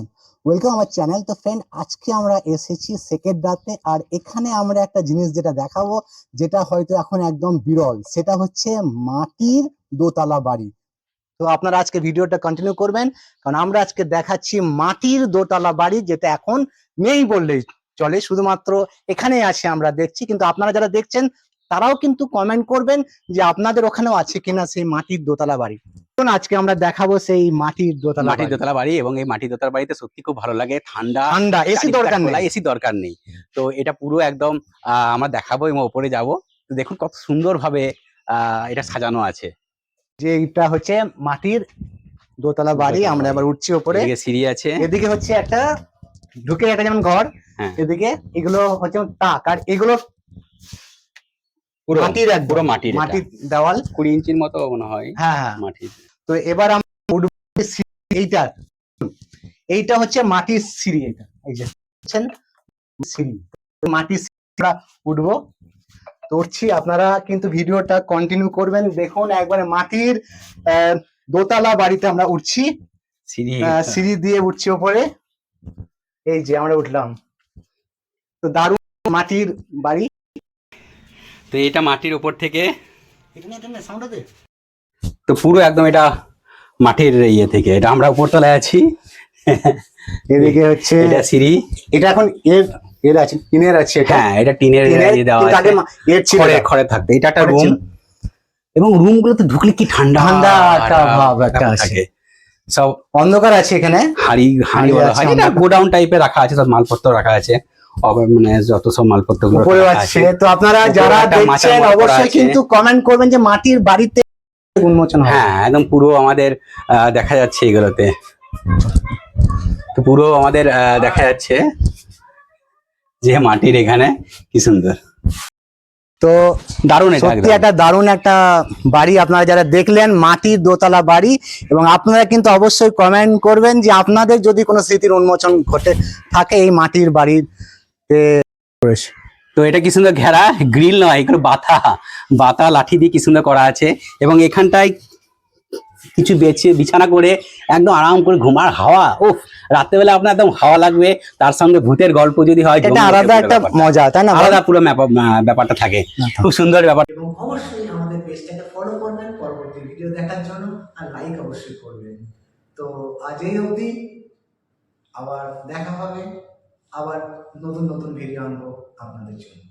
আছেন ওয়েলকাম আমার চ্যানেল তো ফ্রেন্ড আজকে আমরা এসেছি সেকেন্ড রাতে আর এখানে আমরা একটা জিনিস যেটা দেখাবো, যেটা হয়তো এখন একদম বিরল। সেটা হচ্ছে মাটির দোতলা বাড়ি। তো আপনারা আজকে ভিডিওটা কন্টিনিউ করবেন, কারণ আমরা আজকে দেখাচ্ছি মাটির দোতলা বাড়ি, যেটা এখন নেই বললেই চলে। শুধুমাত্র এখানে আছে, আমরা দেখছি। কিন্তু আপনারা যারা দেখছেন তারাও কিন্তু কমেন্ট করবেন যে আপনাদের ওখানেও আছে কিনা সেই মাটির দোতলা বাড়ি। আজকে আমরা দেখাবো সেই মাটির দোতলা মাটির দোতলা বাড়ি এবং এই মাটির দোতলা বাড়িতে সত্যি খুব ভালো লাগে ঠান্ডা ঠান্ডা এসি দরকার নেই। এসি দরকার নেই। তো এটা পুরো একদম আমরা দেখাবো এবং ওপরে যাব। তো দেখুন কত সুন্দর ভাবে আহ, এটা সাজানো আছে। যে এটা হচ্ছে মাটির দোতলা বাড়ি আমরা। এবার উঠছি ওপরে। এদিকে সিঁড়ি আছে। এদিকে হচ্ছে একটা ঢুকে একটা যেমন ঘর হ্যাঁ। এদিকে এগুলো হচ্ছে তাক আর এগুলো মাটির একদম। পুরো মাটির। মাটির দেওয়াল। কুড়ি ইঞ্চির মতো মনে হয় হ্যাঁ হ্যাঁ। মাটির। তো এবার আমরা এইটা এইটা হচ্ছে মাটির সিঁড়ি এটা। এই যে সিঁড়ি। মাটির সিঁড়ি আমরা উঠবো। উঠছি আপনারা কিন্তু ভিডিওটা কন্টিনিউ করবেন। দেখুন একবারে মাটির দোতলা বাড়িতে আমরা উঠছি। সিঁড়ি দিয়ে উঠছি ওপরে। এই যে আমরা উঠলাম। তো দারুণ মাটির বাড়ি। তো এটা মাটির উপর থেকে। তো পুরো একদম এটা মাটির ইয়ে থেকে। এটা আমরা উপর তলায় আছি। এদিকে হচ্ছে এটা সিঁড়ি। এটা এখন এর এর আছে টিনের আছে হ্যাঁ এটা টিনের ইয়ে দেওয়া আছে। এর ছিল খড়ে খড়ে থাকবে। এটা একটা রুম এবং রুম গুলোতে ঢুকলে কি ঠান্ডা ঠান্ডা একটা ভাব একটা আছে। সব অন্ধকার আছে এখানে। হাড়ি হাড়ি হাঁড়ি বলা আছে হয়। এটা গোডাউন টাইপের রাখা আছে সব মালপত্র রাখা আছে। মানে যত সব মালপত্র উপরে আছে। তো আপনারা যারা দেখছেন অবশ্যই। কিন্তু কমেন্ট করবেন যে মাটির বাড়িতে উন্মোচন হ্যাঁ একদম পুরো আমাদের দেখা যাচ্ছে এগুলোতে। তো পুরো আমাদের দেখা যাচ্ছে যে মাটির এখানে কি সুন্দর। তো দারুণ সত্যি একটা দারুণ একটা বাড়ি আপনারা যারা দেখলেন মাটির দোতলা বাড়ি এবং আপনারা কিন্তু অবশ্যই কমেন্ট করবেন যে আপনাদের যদি কোনো স্মৃতির উন্মোচন ঘটে থাকে এই মাটির বাড়িতে তো এটা কি সুন্দর ঘেরা? গ্রিল নয় এগুলো বাতা। বাতা লাঠি দিয়ে কি সুন্দর করা আছে। এবং এখানটায় কিছু বেছে বিছানা করে একদম আরাম করে ঘুমার হাওয়া। ও রাত্রেবেলা আপনার একদম হাওয়া লাগবে। তার সঙ্গে ভূতের গল্প যদি হয় এটা আলাদা একটা মজা তাই না আলাদা পুরো ব্যাপার- ব্যাপারটা থাকে। খুব সুন্দর ব্যাপার। এবং অবশ্যই আমাদের পেজটাকে ফলো করবেন পরবর্তী ভিডিও দেখার জন্য আর লাইক অবশ্যই করবেন। তো আজ এই অবধি আবার দেখা হবে। আবার নতুন নতুন ভিডিও আনব আপনাদের জন্য।